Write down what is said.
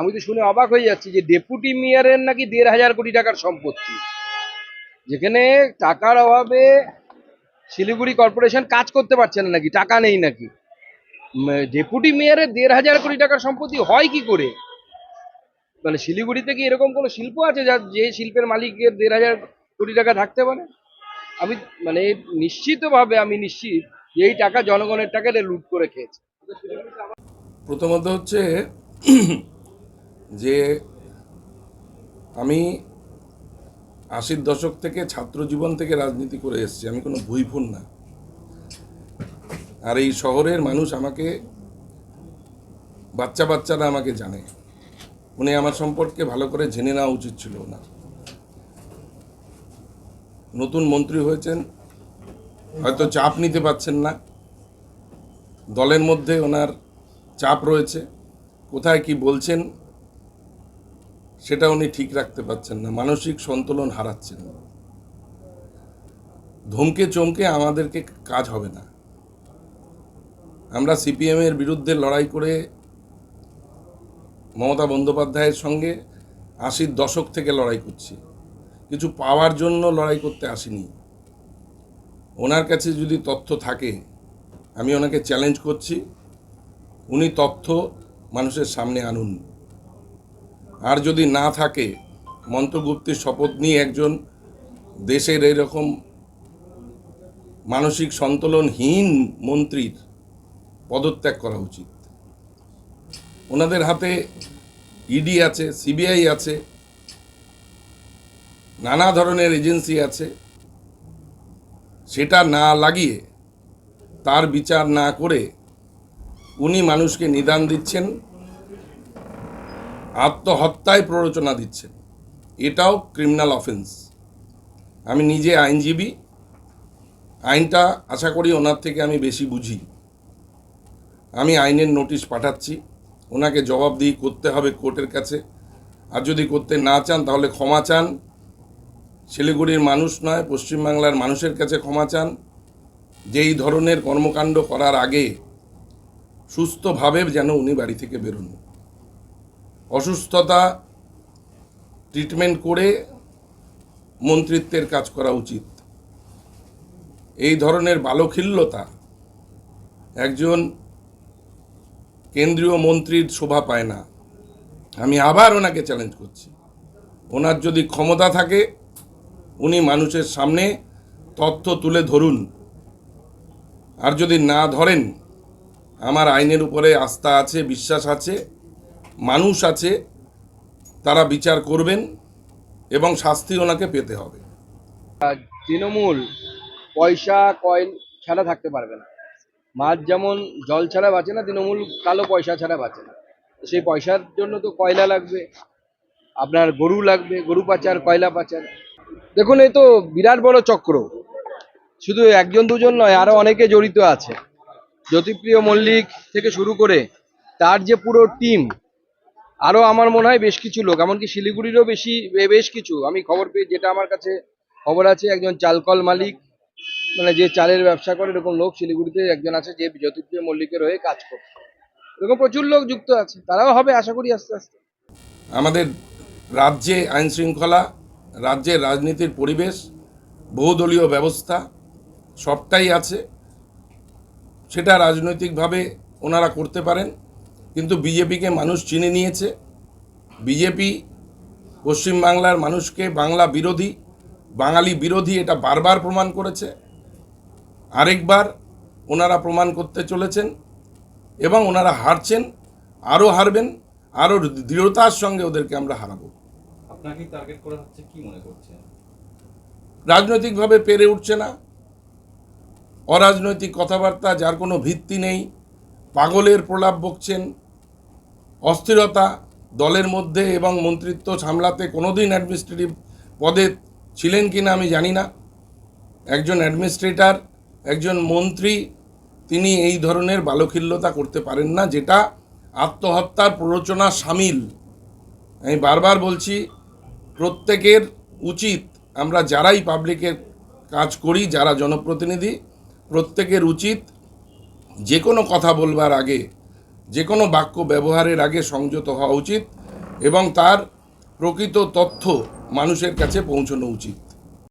আমি তো শুনে অবাক হয়ে যাচ্ছি যে ডেপুটি মেয়রের নাকি দেড় হাজার কোটি টাকার সম্পত্তি। যেখানে টাকার অভাবে শিলিগুড়ি কর্পোরেশন কাজ করতে পারছে না নাকি, টাকা নেই নাকি। ডেপুটি মেয়রের দেড় হাজার কোটি টাকার সম্পত্তি হয় কি করে? মানে শিলিগুড়িতে কি এরকম কোনো শিল্প আছে যার যে শিল্পের মালিকের দেড় হাজার কোটি টাকা থাকতে পারে? আমি মানে নিশ্চিতভাবে আমি নিশ্চিত যে এই টাকা জনগণের টাকা লুট করে খেয়েছে। প্রথমত হচ্ছে যে আমি আশির দশক থেকে ছাত্র জীবন থেকে রাজনীতি করে এসেছি, আমি কোনো ভুইফোন না। আর এই শহরের মানুষ আমাকে বাচ্চা বাচ্চারা আমাকে জানে। উনি আমার সম্পর্কে ভালো করে জেনে নেওয়া উচিত ছিল না। নতুন মন্ত্রী হয়েছেন, হয়তো চাপ নিতে পারছেন না। দলের মধ্যে ওনার চাপ রয়েছে। কোথায় কি বলছেন সেটা উনি ঠিক রাখতে পারছেন না। মানসিক সন্তুলন হারাচ্ছেন ধমকে চমকে আমাদেরকে কাজ হবে না। আমরা সিপিএমের বিরুদ্ধে লড়াই করে মমতা বন্দ্যোপাধ্যায়ের সঙ্গে আশির দশক থেকে লড়াই করছি। কিছু পাওয়ার জন্য লড়াই করতে আসিনি। ওনার কাছে যদি তথ্য থাকে, আমি ওনাকে চ্যালেঞ্জ করছি। উনি তথ্য মানুষের সামনে আনুন। আর যদি না থাকে, মন্ত্রগুপ্তির শপথ নিয়ে একজন দেশের এরকম মানসিক সন্তুলনহীন মন্ত্রীর পদত্যাগ করা উচিত। ওনাদের হাতে ইডি আছে সিবিআই আছে, নানা ধরনের এজেন্সি আছে। সেটা না লাগিয়ে তার বিচার না করে উনি মানুষকে নিদান দিচ্ছেন। আত্মহত্যায় প্ররোচনা দিচ্ছেন। এটাও ক্রিমিনাল অফেন্স আমি নিজে আইনজীবী। আইনটা আশা করি ওনার থেকে আমি বেশি বুঝি। আমি আইনের নোটিশ পাঠাচ্ছি। ওনাকে জবাবদিহি করতে হবে কোর্টের কাছে। আর যদি করতে না চান, তাহলে ক্ষমা চান। শিলিগুড়ির মানুষ নয়, পশ্চিমবাংলার মানুষের কাছে ক্ষমা চান। যে এই ধরনের কর্মকাণ্ড করার আগে সুস্থভাবে যেন উনি বাড়ি থেকে বেরোন। অসুস্থতা ট্রিটমেন্ট করে মন্ত্রিত্বের কাজ করা উচিত। এই ধরনের বালখিল্যতা একজন কেন্দ্রীয় মন্ত্রীর শোভা পায় না। আমি আবার ওনাকে চ্যালেঞ্জ করছি। ওনার যদি ক্ষমতা থাকে, উনি মানুষের সামনে তথ্য তুলে ধরুন। আর যদি না ধরেন, আমার আইনের উপরে আস্থা আছে, বিশ্বাস আছে মানুষ আছে, তারা বিচার করবেন এবং শাস্তি ওনাকে পেতে হবে। তৃণমূল পয়সা, কয়েন ছাড়া থাকতে পারবে না। মাছ যেমন জল ছাড়া বাঁচে না, তৃণমূল কালো পয়সা ছাড়া বাঁচে না। সেই পয়সার জন্য তো কয়লা লাগবে, আপনার গরু লাগবে, গরু পাচার, কয়লা পাচার। দেখুন, এই তো বিরাট বড় চক্র। শুধু একজন, দুজন নয়, আরও অনেকে জড়িত আছে। জ্যোতিপ্রিয় মল্লিক থেকে শুরু করে তার যে পুরো টিম আরও আমার মনে হয় বেশ কিছু লোক, এমনকি শিলিগুড়িরও বেশি বেশ কিছু। আমি খবর পেয়ে, যেটা আমার কাছে খবর আছে, একজন চালকল মালিক মানে যে চালের ব্যবসা করে, এরকম লোক শিলিগুড়িতে একজন আছে যে জ্যোতিপ্রিয় মল্লিকের হয়ে কাজ করে এরকম প্রচুর লোক যুক্ত আছে, তারাও হবে আশা করি আস্তে আস্তে। আমাদের রাজ্যে আইন শৃঙ্খলা, রাজ্যের রাজনীতির পরিবেশ, বহুদলীয় ব্যবস্থা, সবটাই আছে। সেটা রাজনৈতিকভাবে ওনারা করতে পারেন। কিন্তু বিজেপিকে মানুষ চিনে নিয়েছে। বিজেপি পশ্চিমবাংলার মানুষকে বাংলা বিরোধী বাঙালি বিরোধী এটা বারবার প্রমাণ করেছে। আরেকবার ওনারা প্রমাণ করতে চলেছেন এবং ওনারা হারছেন আরও হারবেন আরও দৃঢ়তার সঙ্গে ওদেরকে আমরা হারাবো। আপনাকে টার্গেট করা হচ্ছে কি মনে করছেন? রাজনৈতিকভাবে পেরে উঠছে না। অরাজনৈতিক কথাবার্তা যার কোনো ভিত্তি নেই। পাগলের প্রলাপ বকছেন। অস্থিরতা দলের মধ্যে এবং মন্ত্রিত্ব সামলাতে কোনোদিন অ্যাডমিনিস্ট্রেটিভ পদে ছিলেন কি না আমি জানি না। একজন অ্যাডমিনিস্ট্রেটর, একজন মন্ত্রী, তিনি এই ধরনের বালখিল্যতা করতে পারেন না, যেটা আত্মহত্যার প্ররোচনা সামিল। আমি বারবার বলছি, প্রত্যেকের উচিত আমরা যারাই পাবলিকের কাজ করি, যারা জনপ্রতিনিধি, প্রত্যেকের উচিত যে কোনো কথা বলবার আগে যে কোনো বাক্য ব্যবহারের আগে সংযত হওয়া উচিত এবং তার প্রকৃত তথ্য মানুষের কাছে পৌঁছানো উচিত।